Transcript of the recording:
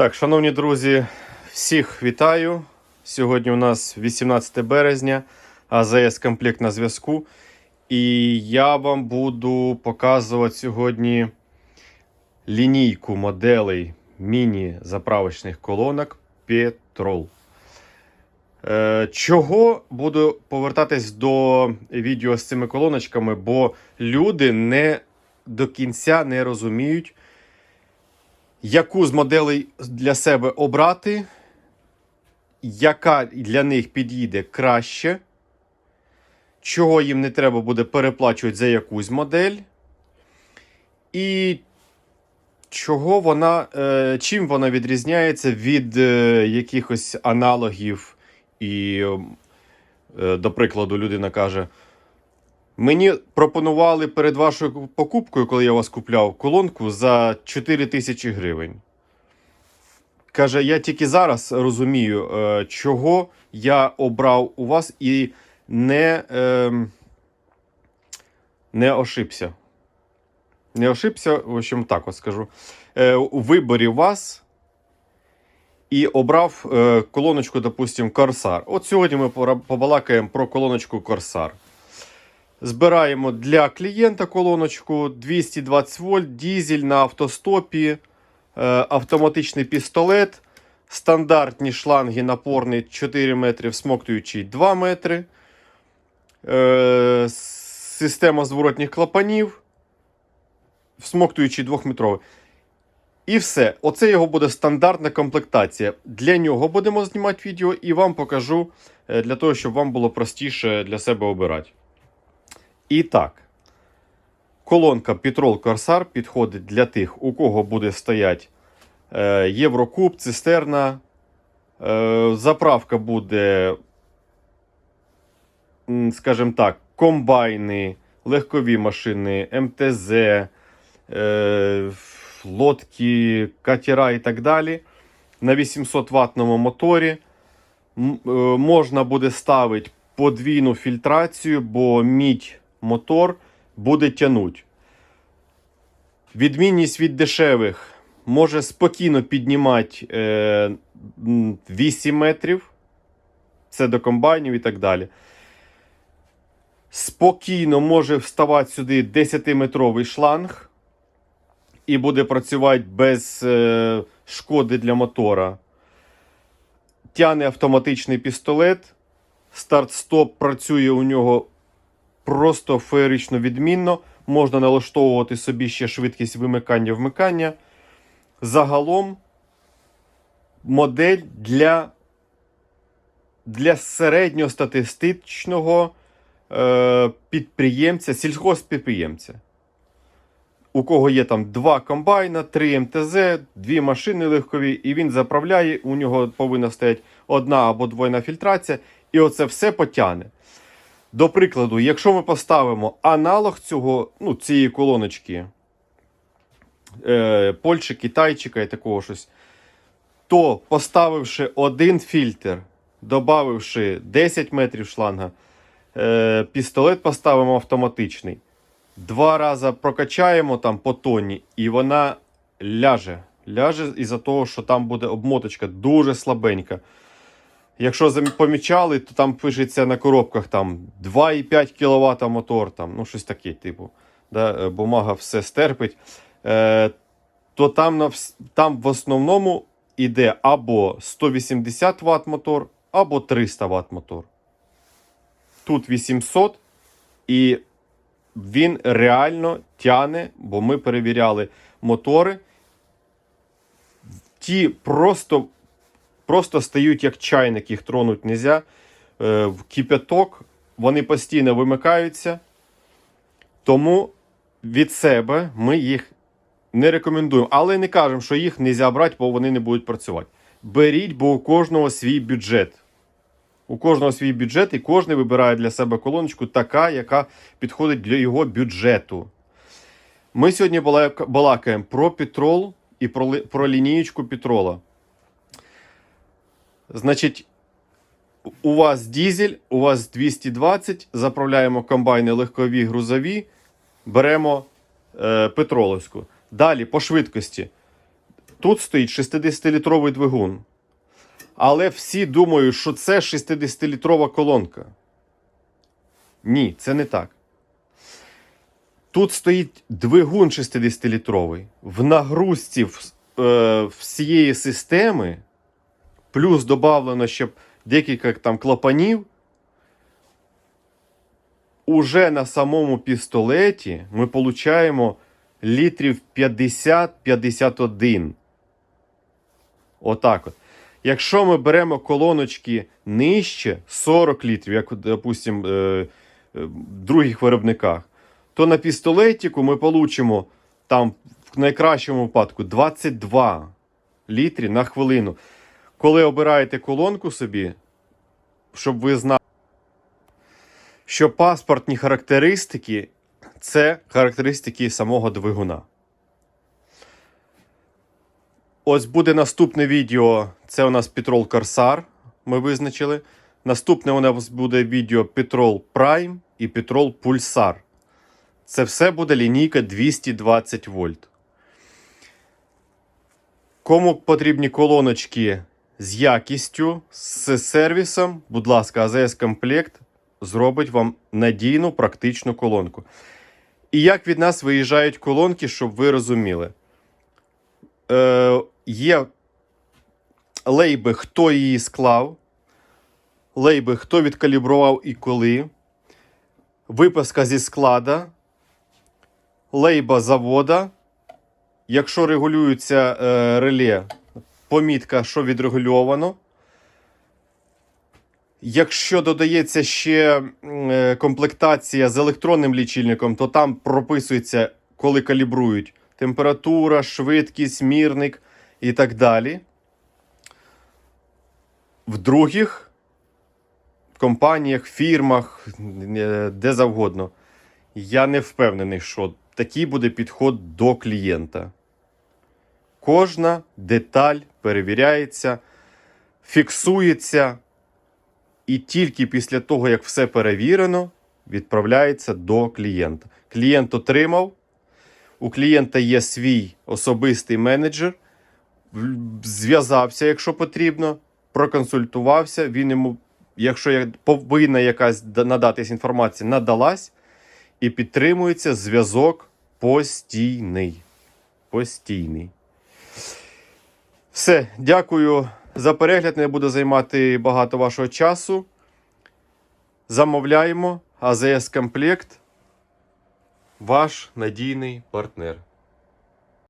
Так, шановні друзі, всіх вітаю. Сьогодні у нас 18 березня, АЗС комплект на зв'язку. І я вам буду показувати сьогодні лінійку моделей міні-заправочних колонок Petrol. Е, Чого буду повертатись до відео з цими колоночками, бо люди не до кінця не розуміють, яку з моделей для себе обрати, яка для них підійде краще, чого їм не треба буде переплачувати за якусь модель, і чого вона, е, чим вона відрізняється від е, якихось аналогів. І, е, до прикладу, людина каже: Мені пропонували перед вашою покупкою, коли я вас купляв колонку за 4 тисячі гривень. Каже, я тільки зараз розумію, е, чого я обрав у вас і не, е, не ошибся. Не ошибся, в общем, так от скажу. Е, у виборі вас і обрав е, колоночку, допустим, Корсар. От сьогодні ми побалакаємо про колоночку Корсар. Збираємо для клієнта колоночку 220 вольт, дізель на автостопі, е, автоматичний пістолет, стандартні шланги напорний 4 метри, всмоктуючий 2 метри, е, система зворотніх клапанів, всмоктуючий 2-метровий. І все. Оце його буде стандартна комплектація. Для нього будемо знімати відео і вам покажу е, для того, щоб вам було простіше для себе обирати. І так, колонка Petrol Corsair підходить для тих, у кого буде стояти е, Єврокуб, цистерна. Е, заправка буде, скажімо так, комбайни, легкові машини, МТЗ, е, лодки, катера і так далі. На 800 ваттному моторі. Можна буде ставити подвійну фільтрацію, бо мідь мотор буде тягнути. Відмінність від дешевих може спокійно піднімати е, 8 метрів. Це до комбайнів і так далі. Спокійно може вставати сюди 10-метровий шланг і буде працювати без е, шкоди для мотора. Тяне автоматичний пістолет. Старт-стоп працює у нього просто феєрично відмінно. Можна налаштовувати собі ще швидкість вимикання-вмикання. Загалом модель для, для середньостатистичного е, підприємця, сільхозпідприємця. У кого є там два комбайна, три МТЗ, дві машини легкові, і він заправляє, у нього повинна стояти одна або двойна фільтрація, і оце все потягне. До прикладу, якщо ми поставимо аналог цього, ну, цієї колоночки е, Польщі, Китайчика і такого щось, то поставивши один фільтр, додавши 10 метрів шланга, е, пістолет поставимо автоматичний. Два рази прокачаємо там по тоні, і вона ляже. Ляже із-за того, що там буде обмоточка дуже слабенька. Якщо помічали, то там пишеться на коробках там 2,5 кВт мотор, там, ну щось таке, типу. Да, е, бумага все стерпить. Е, то там, там в основному йде або 180 Вт мотор, або 300 Вт мотор. Тут 800 і він реально тяне, бо ми перевіряли мотори. Ті просто, просто стають як чайник, їх тронуть не можна. В кипяток вони постійно вимикаються. Тому від себе ми їх не рекомендуємо. Але не кажемо, що їх не можна брати, бо вони не будуть працювати. Беріть, бо у кожного свій бюджет. У кожного свій бюджет, і кожен вибирає для себе колоночку така, яка підходить для його бюджету. Ми сьогодні балакаємо про петрол і про лінієчку петрола. Значить, у вас дізель, у вас 220, заправляємо комбайни легкові, грузові, беремо е, петроловську. Далі по швидкості. Тут стоїть 60-літровий двигун. Але всі думають, що це 60-літрова колонка. Ні, це не так. Тут стоїть двигун 60-літровий. В нагрузці е, всієї системи, плюс додавлено ще декілька там клапанів. Уже на самому пістолеті ми получаємо літрів 50-51. Отак от. Якщо ми беремо колоночки нижче 40 літрів, як, допустим, е, е, в других виробниках, то на пістолетіку ми получимо там в найкращому випадку 22 літрі на хвилину. Коли обираєте колонку собі, щоб ви знали, що паспортні характеристики це характеристики самого двигуна. Ось буде наступне відео. Це у нас Petrol Corsair. Ми визначили. Наступне у нас буде відео Petrol Prime і Petrol Pulsar. Це все буде лінійка 220 вольт. Кому потрібні колоночки з якістю, з сервісом, будь ласка, АЗС Комплект зробить вам надійну практичну колонку. І як від нас виїжджають колонки, щоб ви розуміли. Е, є лейби, хто її склав, лейби, хто відкалібрував і коли, виписка зі склада, лейба завода. Якщо регулюється е, реле, помітка, що відрегульовано. Якщо додається ще е, комплектація з електронним лічильником, то там прописується, коли калібрують температура, швидкість, мірник і так далі. В других компаніях, фірмах, е, де завгодно, я не впевнений, що такий буде підход до клієнта. Кожна деталь перевіряється, фіксується, і тільки після того, як все перевірено, відправляється до клієнта. Клієнт отримав. У клієнта є свій особистий менеджер, зв'язався, якщо потрібно, проконсультувався. Він йому, якщо повинна якась да- надатись інформація, надалась, і підтримується зв'язок постійний. Постійний. Все, дякую за перегляд. Не буду займати багато вашого часу. Замовляємо АЗС Комплект. Ваш надійний партнер.